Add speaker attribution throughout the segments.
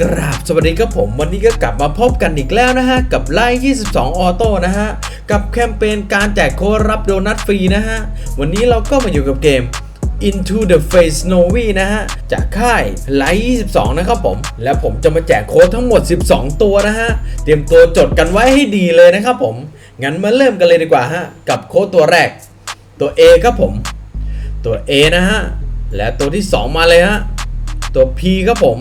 Speaker 1: กราบสวัสดีครับผม วันนี้ก็กลับมาพบกันอีกแล้วนะฮะ กับไลน์22 ออโต้นะฮะ กับแคมเปญการแจกโค้ดรับโดนัทฟรีนะฮะ วันนี้เราก็มาอยู่กับเกม Into the Face Snowy นะฮะ จากค่ายไลท์22 นะครับผม แล้วผมจะมาแจกโค้ดทั้งหมด 12 ตัวนะฮะ เตรียมตัวจดกันไว้ให้ดีเลยนะครับผม งั้นมาเริ่มกันเลยดีกว่าฮะ กับโค้ดตัวแรก ตัว A ครับผม ตัว A นะฮะ และตัวที่ 2 มาเลยฮะ ตัว P ครับผม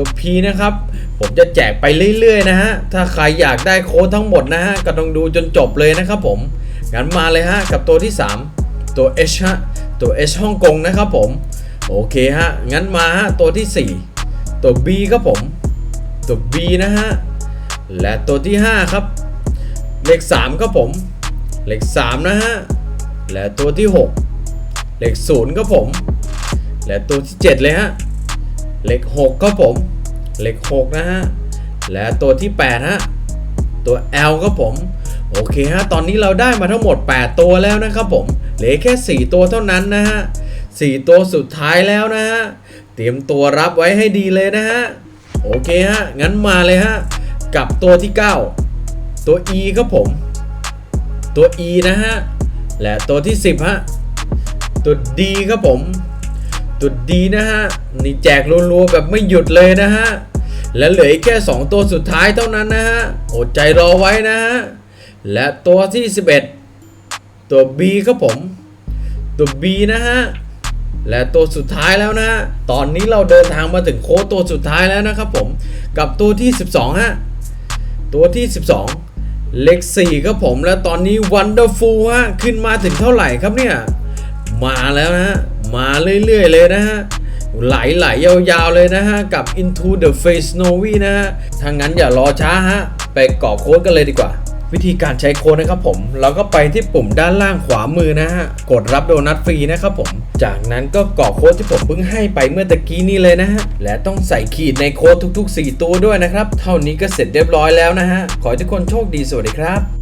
Speaker 1: ตัว P นะครับ ผมจะแจกไปเรื่อยๆนะฮะ ถ้าใครอยากได้โค้ดทั้งหมดนะฮะ ก็ต้องดูจนจบเลยนะครับผม งั้นมาเลยฮะ กับตัวที่ 3 ตัว H ฮะ ตัว H ฮ่องกงนะครับผม โอเคฮะ งั้นมาฮะ ตัวที่ 4 ตัว B ครับผม ตัว B นะฮะ และตัวที่ 5 ครับ เลข3ครับผม เลข3นะฮะ และตัวที่ 6 เลข0ครับผม และตัวที่ 7 เลยฮะ เลข6ครับผม เลข6นะฮะ และตัวที่ 8 ฮะ ตัว L ครับผม โอเคฮะ ตอนนี้เราได้มาทั้งหมด 8 ตัวแล้วนะครับผม เหลือแค่ 4 ตัวเท่านั้นนะฮะ 4 ตัวสุดท้ายแล้วนะฮะ เตรียมตัวรับไว้ให้ดีเลยนะฮะ โอเคฮะ งั้นมาเลยฮะ กับตัวที่ 9 ตัว E ครับผม ตัว E นะฮะ และตัวที่ 10 ฮะ ตัว D ครับผม ตัวดีนะฮะ นี่แจกรัวๆแบบไม่หยุดเลยนะฮะ และเหลืออีกแค่ 2 ตัวสุดท้ายเท่านั้นนะฮะ อดใจรอไว้นะฮะ และตัวที่ 11 ตัว B ครับผม ตัว B นะฮะ และตัวสุดท้ายแล้วนะฮะ ตอนนี้เราเดินทางมาถึงโค้ดตัวสุดท้ายแล้วนะครับผม กับตัวที่ 12 ฮะ ตัวที่ 12 เลข4ครับผม และตอนนี้ Wonderful ฮะ ขึ้นมาถึงเท่าไหร่ครับเนี่ย มาแล้วนะฮะ มาเรื่อยๆเลยนะฮะไหลๆยาวๆเลยนะฮะ กับ Into the Face Snowy นะฮะถ้างั้นอย่ารอช้าฮะ ไปกรอกโค้ดกันเลยดีกว่า วิธีการใช้โค้ดนะครับผม เราก็ไปที่ปุ่มด้านล่างขวามือนะฮะ กดรับโดนัทฟรีนะครับผม จากนั้นก็กรอกโค้ดที่ผมเพิ่งให้ไปเมื่อตะกี้นี้เลยนะฮะ และต้องใส่ขีดในโค้ดทุก ๆ 4 ตัวด้วยนะครับ เท่านี้ก็เสร็จเรียบร้อยแล้วนะฮะ ขอให้ทุกคนโชคดีสวัสดีครับ